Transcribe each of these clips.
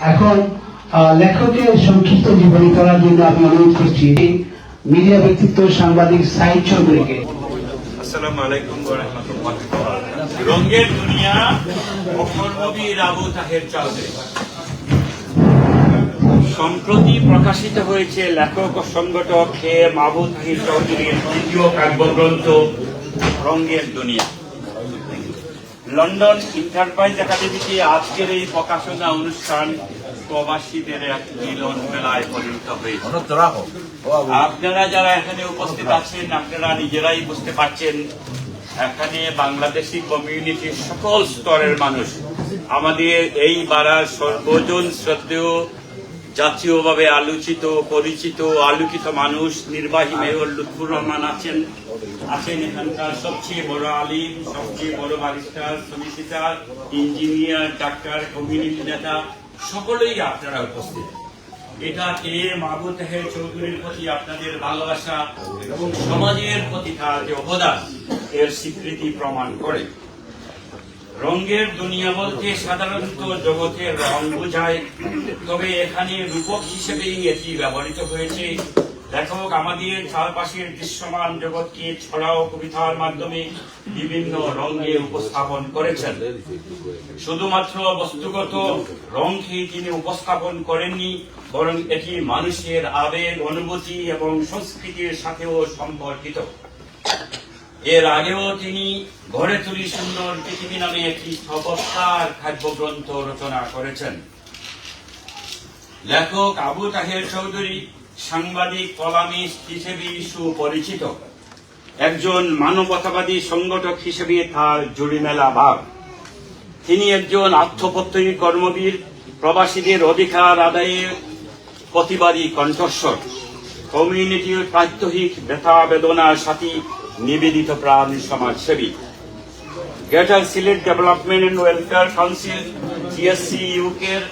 এখন লেখকের সংক্ষিপ্ত জীবনী করার জন্য আমি অনুরোধ করছি মিডিয়া ব্যক্তিত্ব সাংবাদিক সাহিদ চৌধুরীকে। দুনিয়া আবু তাহের সম্প্রতি প্রকাশিত হয়েছে লেখক ও সংগঠক এম আবু তাহির চৌধুরীর দ্বিতীয় কাব্যগ্রন্থ, রঙের দুনিয়া। লন্ডন ইন্টারপ্রাইজ একাডেমিতে আজকের এই প্রকাশনা অনুষ্ঠান প্রবাসীদের এক মিলন মেলায় পরিণত হয়েছে। আপনারা যারা এখানে উপস্থিত আছেন, আপনারা নিজেরাই বুঝতে পারছেন, এখানে বাংলাদেশি কমিউনিটির সকল স্তরের মানুষ, আমাদের এই বাড়ার সর্বজন শ্রদ্ধেয় জাতীয়ভাবে আলোচিত, পরিচিত, আলোকিত মানুষ, নির্বাহী মেয়র লুৎফুর রহমান আছেন। আছেন এখানকার সবচেয়ে বড় আলিম, সবচেয়ে বড় barrister solicitor engineer, doctor, community নেতা, সকলেই আপনারা উপস্থিত। এটা কে মাহবুব তাহের চৌধুরীর প্রতি আপনাদের ভালোবাসা এবং সমাজের প্রতি তার যে অবদান, এর স্বীকৃতি প্রমাণ করে। রঙের দুনিয়া বলতে সাধারণত জগতের রং বোঝায়, তবে এখানে রূপক হিসেবেই এটি ব্যবহৃত হয়েছে। লেখক আমাদের চারপাশের দৃশ্যমান জগৎকে ছড়াও কবিতার মাধ্যমে বিভিন্ন রঙে উপস্থাপন করেছেন। শুধুমাত্র বস্তুগত রংকে তিনি উপস্থাপন করেননি, বরং এটি মানুষের আবেগ, অনুভূতি এবং সংস্কৃতির সাথেও সম্পর্কিত। এর আগেও তিনি ঘরে তুলি সুন্দর পৃথিবী নামে একটি চমৎকার কাব্যগ্রন্থ রচনা করেছেন। লেখক আবু তাহের চৌধুরী সাংবাদিক কলামিস্ট হিসেবে সুপরিচিত। একজন মানবতাবাদী সংগঠক হিসেবে তার জুড়িমেলা ভাব। তিনি একজন আত্মপ্রত্যয়ী কর্মবীর, প্রবাসীদের অধিকার আদায়ে প্রতিবাদী কণ্ঠস্বর। কমিউনিটির প্রাত্যহিক ব্যথা বেদনার সাথে নিবেদিত প্রাণ সমাজসেবী। Greater Sylhet development and welfare council GSC ইউকের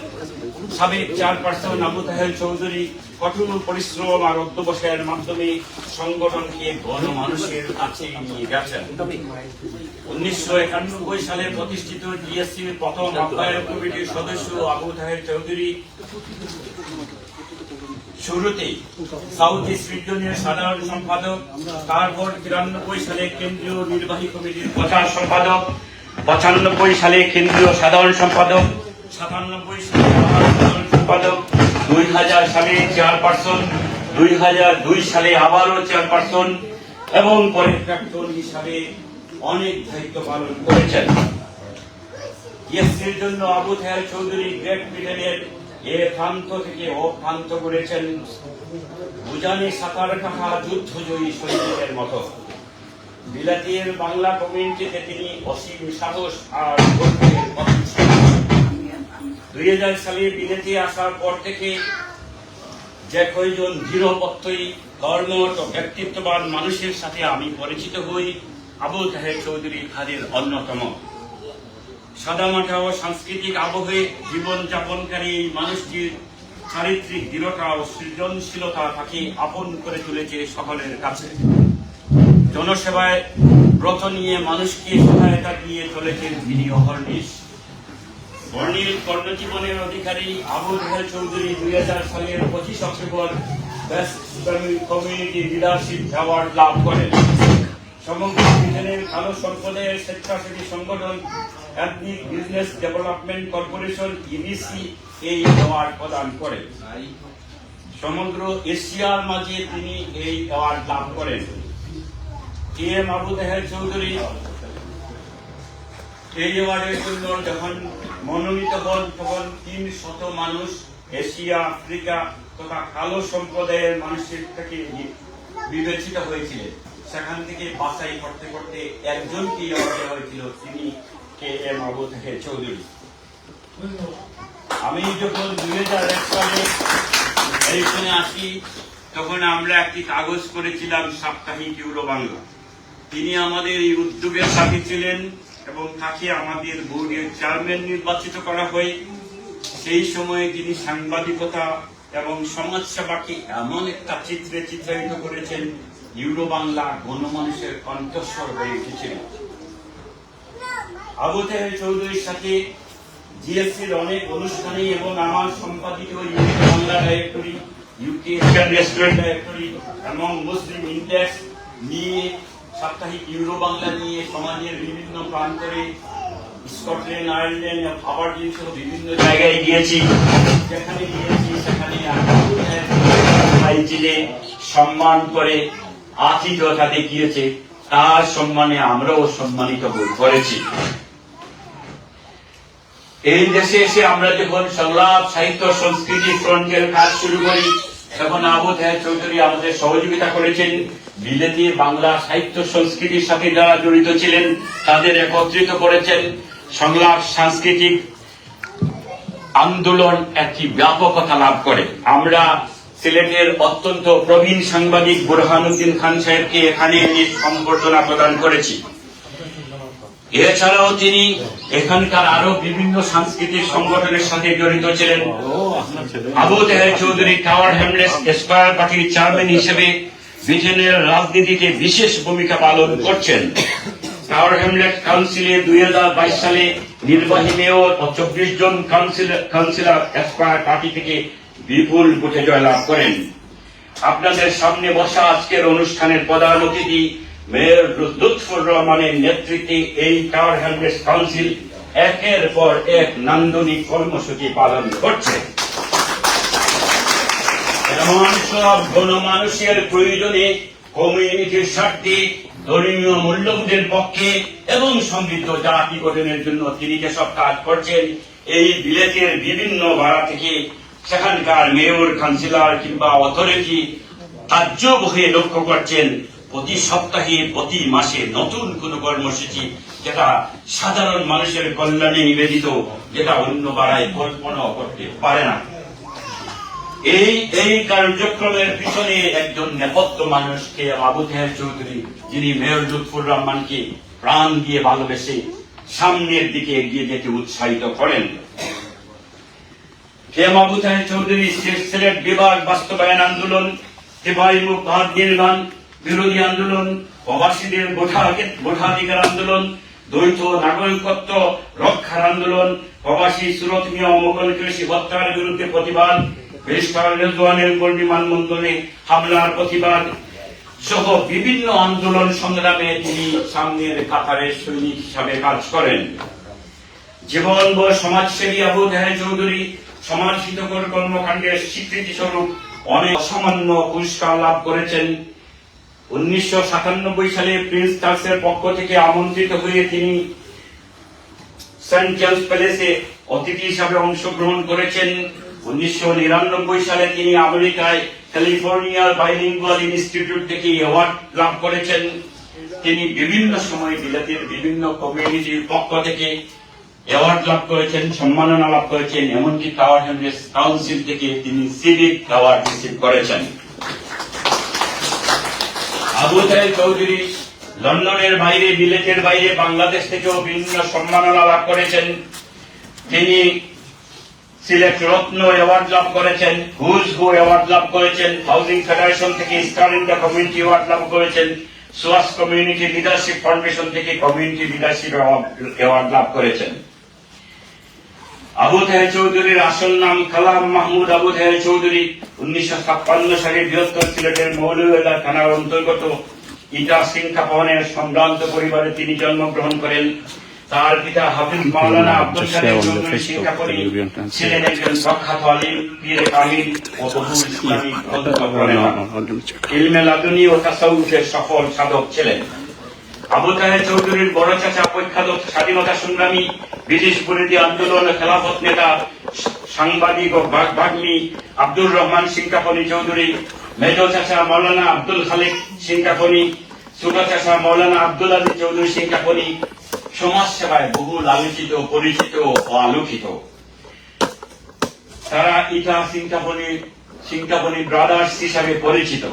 সাবেক চেয়ারপারসন আবু তাহের চৌধুরী কঠোর পরিশ্রম আর অধ্যবসায়ের মাধ্যমে সংগঠনকে গণমানুষের কাছে নিয়ে গেছেন। উনিশশো একানব্বই সালে প্রতিষ্ঠিত জিএসসির প্রথম আহ্বায়ক কমিটির সদস্য আবু তাহের চৌধুরী শুরুতেই সাউথ ইস্ট রিজনের সাধারণ সম্পাদক তারপর তিরানব্বই সালে কেন্দ্রীয় নির্বাহী কমিটির প্রচার সম্পাদক, পঁচানব্বই সালে কেন্দ্রীয় সাধারণ সম্পাদক, সাতানব্বই সালে সম্পাদক দুই হাজার সালে চেয়ারপারসন দুই হাজার দুই সালে আবারও চেয়ারপারসন এবং পরে প্রাক্তন হিসাবে অনেক দায়িত্ব পালন করেছেন। ইয়েসির জন্য আবু তাহের চৌধুরী গ্রেট ব্রিটেনের এ প্রান্ত থেকে ও প্রান্ত করেছেন উজানি সাঁতার কাটা যুদ্ধজয়ী সৈনিকের মতো। বিলাতির বাংলা কমিউনিটিতে তিনি অসীম সাহস আর দুই হাজার সালে বিলেতে আসার পর থেকে যে কয়জন দৃঢ়পত্তই কর্মঠ ও ব্যক্তিত্ববান মানুষের সাথে আমি পরিচিত হই আবুল তাহের চৌধুরী তাদের অন্যতম। সাদামাটা ও সাংস্কৃতিক আবহে জীবন যাপনকারী এই মানুষটির চারিত্রিক দৃঢ়তা ও সৃজনশীলতা তাকে আপন করে তুলেছে সকলের কাছে। জনসেবায় ব্রত নিয়ে মানুষকে সহায়তা দিয়ে চলেছেন তিনি অহর্নিশ। বর্ণিল কর্মজীবনের অধিকারী আবু জাহেল চৌধুরী দুই হাজার সালের পঁচিশ October best community leadership award লাভ করেন। সমগ্র ব্রিটেনের কালো সম্পদের স্বেচ্ছাসেবী সংগঠন ethnic business development corporation EBC এই অ্যাওয়ার্ড প্রদান করে। সমগ্র এশিয়ার মাঝে তিনি এই অ্যাওয়ার্ড লাভ করেন। কে এম আবু তাহের চৌধুরী এই অ্যাওয়ার্ডের জন্য যখন মনোনীত হন, তখন তিন শত মানুষ এশিয়া, আফ্রিকা তথা কালো সম্প্রদায়ের মানুষের থেকে বিবেচিত হয়েছিলেন। সেখান থেকে বাছাই করতে করতে একজনকে দেওয়া হয়েছিল, তিনি কে আবু তাহের চৌধুরী। আমি যখন দুই হাজার এক সালে এইখানে আসি তখন আমরা একটি কাগজ করেছিলাম সাপ্তাহিক ইউরো বাংলা তিনি আমাদের এই উদ্যোগের সাথে ছিলেন এবং তাকে আমাদের বোর্ডের চেয়ারম্যান নির্বাচিত করা হয়। সেই সময়ে তিনি সাংবাদিকতা এবং সমাজ সেবাকে এমন একটা চিত্রে চিত্রায়িত করেছেন ইউরো বাংলা গণমানুষের কণ্ঠস্বর হয়ে উঠেছিল। আবু চৌধুরীর সাথে জিএসসির অনেক অনুষ্ঠানে এবং আমার সম্পাদিত UK Bangla directory UK restaurant directory এবং মুসলিম ইন্ডেক্স নিয়ে, সাপ্তাহিক ইউরো বাংলা নিয়ে, সমাজের বিভিন্ন প্রান্তরে, স্কটল্যান্ড, আয়ারল্যান্ড আবারডিন সহ বিভিন্ন জায়গায় গিয়েছি। যেখানে গিয়েছি, সেখানে সম্মান করে আতিথ্যতা তার সম্মানে আমরাও সম্মানিত করেছি। এই দেশে এসে আমরা যখন সংলাপ, সাহিত্য, সংস্কৃতি ফ্রন্টের কাজ শুরু করি, তখন আবু তাহের চৌধুরী আমাদের সহযোগিতা করেছেন। বিলেতি বাংলা সাহিত্য, সংস্কৃতির সাথে যারা জড়িত ছিলেন, তাদের একত্রিত করেছেন। সংলাপ, সাংস্কৃতিক আন্দোলন একটি ব্যাপকতা লাভ করে। আমরা সিলেটের অত্যন্ত প্রবীণ সাংবাদিক বুরহানুদ্দিন খান সাহেবকে এখানে এনে সম্বর্ধনা প্রদান করেছি। এছাড়াও তিনি এখানকার আরও বিভিন্ন সাংস্কৃতিক সংগঠনের সাথে জড়িত ছিলেন। Abu Taher Chowdhury Tower Hamlets Aspire পার্টির চেয়ারম্যান হিসেবে ব্রিটেনের রাজনীতিতে বিশেষ ভূমিকা পালন করছেন। টাওয়ার হ্যামলেট কাউন্সিলে দুই হাজার বাইশ সালে নির্বাহী মেয়র ও চব্বিশ জন কাউন্সিলর এসপায়ার পার্টি থেকে বিপুল ভোটে জয়লাভ করেন। আপনাদের সামনে বসা আজকের অনুষ্ঠানের প্রধান অতিথি মেয়র লুৎফুর রহমানের নেতৃত্বে এই টাওয়ার হ্যামলেস কাউন্সিল একের পর এক নান্দনিক কর্মসূচি পালন করছে। এমন সব গণমানুষের প্রয়োজনে কমিউনিটির স্বার্থে ধর্মীয় মূল্যবোধের পক্ষে এবং সমৃদ্ধ জাতি গঠনের জন্য তিনি যেসব কাজ করছেন, এই বিলেতের বিভিন্ন ভাড়া থেকে সেখানকার মেয়র কাউন্সিলর কিংবা অথরিটি তাজ্জব হয়ে লক্ষ্য করছেন। প্রতি সপ্তাহে, প্রতি মাসে নতুন কোন কর্মসূচি যেটা সাধারণ মানুষের কল্যাণে নিবেদিত, যেটা অন্য পাড়ায় কল্পনাও করতে পারে না। এই এই কার্যক্রমের পিছনে একজন নেপথ্য মানুষকে আবু তেহের চৌধুরী, যিনি মেয়র লুৎফুর রহমানকে প্রাণ দিয়ে ভালোবেসে সামনের দিকে এগিয়ে যেতে উৎসাহিত করেন। কেম আবু তাহের চৌধুরী সিলেট বিভাগ বাস্তবায়ন আন্দোলন সেবাই মুখ ভারত নির্মাণ বিরোধী আন্দোলন, প্রবাসীদের ভোটাধিকার আন্দোলন, দ্বৈত নাগরিকত্ব রক্ষার আন্দোলন, প্রবাসী সুরত মিয়া কৃষি হত্যার বিরুদ্ধে প্রতিবাদ বিমানবন্দরে হামলার প্রতিবাদ সহ বিভিন্ন আন্দোলন সংগ্রামে তিনি সামনের কাতারের সৈনিক হিসাবে কাজ করেন। জীবন ও সমাজসেবী আবু জাহেদ চৌধুরী সমাজ হিতকর কর্মকাণ্ডের স্বীকৃতি স্বরূপ অনেক সামান্য পুরস্কার লাভ করেছেন। উনিশশো সাতানব্বই সালে প্রিন্স চার্লসের পক্ষ থেকে আমন্ত্রিত হয়ে তিনি সেন্ট জেমস প্যালেসে অতিথি হিসাবে অংশগ্রহণ করেছেন। উনিশশো নিরানব্বই সালে তিনি আমেরিকায় ক্যালিফোর্নিয়ার বাইলিঙ্গুয়াল ইনস্টিটিউট থেকে অ্যাওয়ার্ড লাভ করেছেন। তিনি বিভিন্ন সময় বিলাতের বিভিন্ন কমিউনিটির পক্ষ থেকে অ্যাওয়ার্ড লাভ করেছেন, সম্মাননা লাভ করেছেন, এমনকি টাওয়ার হ্যামলেস কাউন্সিল থেকে তিনি সিভিক অ্যাওয়ার্ড রিসিভ করেছেন। আবু সাহেব চৌধুরী লন্ডনের বাইরে বিলেতের বাইরে, বাংলাদেশ থেকেও বিভিন্ন সম্মাননা লাভ করেছেন। তিনি সিলেট রত্ন অ্যাওয়ার্ড লাভ করেছেন, হুজ হু অ্যাওয়ার্ড লাভ করেছেন, হাউজিং ফেডারেশন থেকে স্টার ইন্ডিয়া কমিউনিটি অ্যাওয়ার্ড লাভ করেছেন, সুয়াস কমিউনিটি লিডারশিপ ফাউন্ডেশন থেকে কমিউনিটি লিডারশিপ অ্যাওয়ার্ড লাভ করেছেন। আবু তাহের চৌধুরীর আসল নাম কালাম মাহমুদ আবু তাহের চৌধুরী উনিশশো ছাপ্পান্ন সালে বৃহত্তর সিলেটের মৌলভীবাজার থানার অন্তর্গত ইটা সিংখা ভবনের সম্ভ্রান্ত পরিবারে তিনি জন্মগ্রহণ করেন তার পিতা হাফিজ মাওলানা আব্দুল কাদের চৌধুরী ছিলেন একজন প্রখ্যাত আলিম পীরে কামিল ও বহু ইসলামী ইলমে লাদুনি ও তাসাউফের সফল সাধক ছিলেন আবু তাহের চৌধুরীর বড় চাচা প্রখ্যাত স্বাধীনতা সংগ্রামী ব্রিটিশ বিরোধী আন্দোলন খেলাফত নেতা সাংবাদিক ও বাগ বাগ্মী আব্দুর রহমান সিংকাপনি চৌধুরী, মেজ চাচা মৌলানা আব্দুল খালেক সিংকাপনি, ছোট চাচা মৌলানা আব্দুল আলী চৌধুরী সিংকাপনি সমাজ সেবায় বহু আলোচিত পরিচিত ও আলোকিত। তারা ইটা সিংকাপনি সিংকাপনি ব্রাদার্স হিসাবে পরিচিত।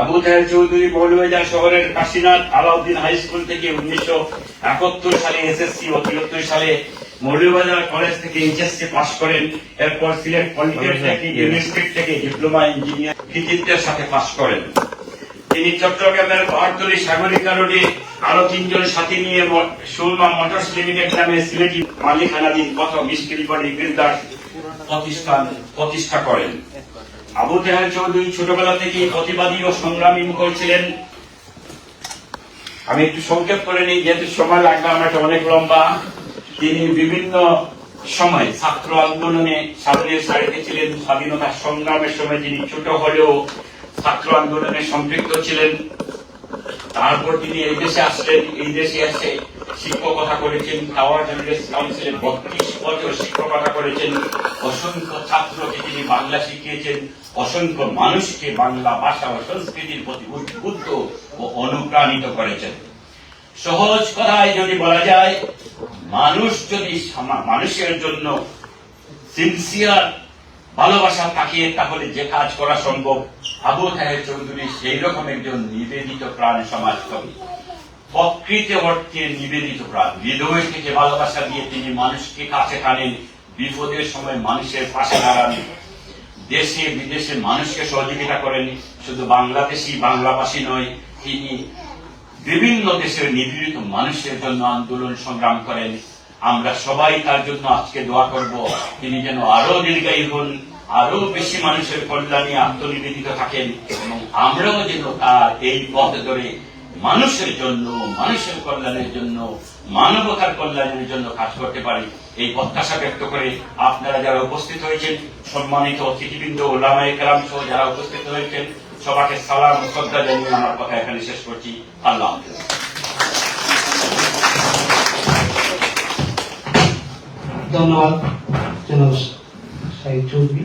আবু তাহের চৌধুরী মৌলবাজার শহরের কাশীনাথ আলাউদ্দিন হাই স্কুল থেকে উনিশশো একাত্তর সালে এসএসসি ও তিরাত্তর সালে মৌলবাজার কলেজ থেকে এইচএসসি পাশ করেন। এরপর সিলেট পলিটেকনিক ইউনিভার্সিটি থেকে ডিপ্লোমা ইঞ্জিনিয়ার কৃতিত্বের সাথে পাশ করেন। তিনি চট্টগ্রামের পাহাড়তলি সাগরিকা রোডে আরও তিনজন সাথী নিয়ে ম- সুরমা মোটরস লিমিটেড নামে সিলেটি মালিকানাধীন পথ মিস্ত্রি বাড়ি বিদ্যার প্রতিষ্ঠান প্রতিষ্ঠা করেন। আবু তেহার চৌধুরী ছোটবেলা থেকেই প্রতিবাদী ও সংগ্রামী মুখর ছিলেন। আমি একটু সংক্ষেপ করে নিই, যেহেতু সময় লাগবে, আমার অনেক লম্বা। তিনি বিভিন্ন সময় ছাত্র আন্দোলনে সামনের সারিতে ছিলেন। স্বাধীনতা সংগ্রামের সময় তিনি ছোট হলেও ছাত্র আন্দোলনে সম্পৃক্ত ছিলেন। তারপর তিনি এই দেশে আসলেন, এই দেশে এসে শিক্ষকতা করেছেন টাওয়ার জেনারেল কাউন্সিলের বত্রিশ বছর শিক্ষকতা করেছেন। অসংখ্য ছাত্রকে তিনি বাংলা শিখিয়েছেন, অসংখ্য মানুষকে বাংলা ভাষা ও সংস্কৃতির প্রতি উদ্বুদ্ধ ও অনুপ্রাণিত করেছেন। সহজ কথায় যদি বলা যায়, মানুষ যদি মানুষের জন্য সিনসিয়ার ভালোবাসা থাকে তাহলে যে কাজ করা সম্ভব? আবু তাহের চৌধুরী সেই রকম একজন নিবেদিত প্রাণ সমাজকবি প্রকৃত অর্থে নিবেদিত প্রাণ। হৃদয় থেকে ভালোবাসা দিয়ে তিনি মানুষকে কাছে টানেন বিপদের সময় মানুষের পাশে দাঁড়ান। দেশে বিদেশে মানুষকে সহযোগিতা করেন। শুধু বাংলাদেশি বাংলাভাষী নয়, তিনি বিভিন্ন দেশের নিপীড়িত মানুষের জন্য আন্দোলন সংগ্রাম করেন। আমরা সবাই তার জন্য আজকে দোয়া করব। তিনি যেন আরও দীর্ঘায়ী হন, আরও বেশি মানুষের কল্যাণে আত্মনিবেদিত থাকেন এবং আমরাও যেন তার এই পথ ধরে মানুষের জন্য, মানুষের কল্যাণের জন্য, মানবতার কল্যাণের জন্য কাজ করতে পারি। এই প্রত্যাশা ব্যক্ত করে আপনারা যারা উপস্থিত হয়েছেন, সম্মানিত অতিথিবৃন্দ ওলামায়ে কেরাম সহ যারা উপস্থিত হয়েছেন সবাকে সালাম শ্রদ্ধা জানিয়ে আমার কথা এখানে শেষ করছি। আল্লাহ ধন্যবাদ জনাব সাহিদ চৌধুরী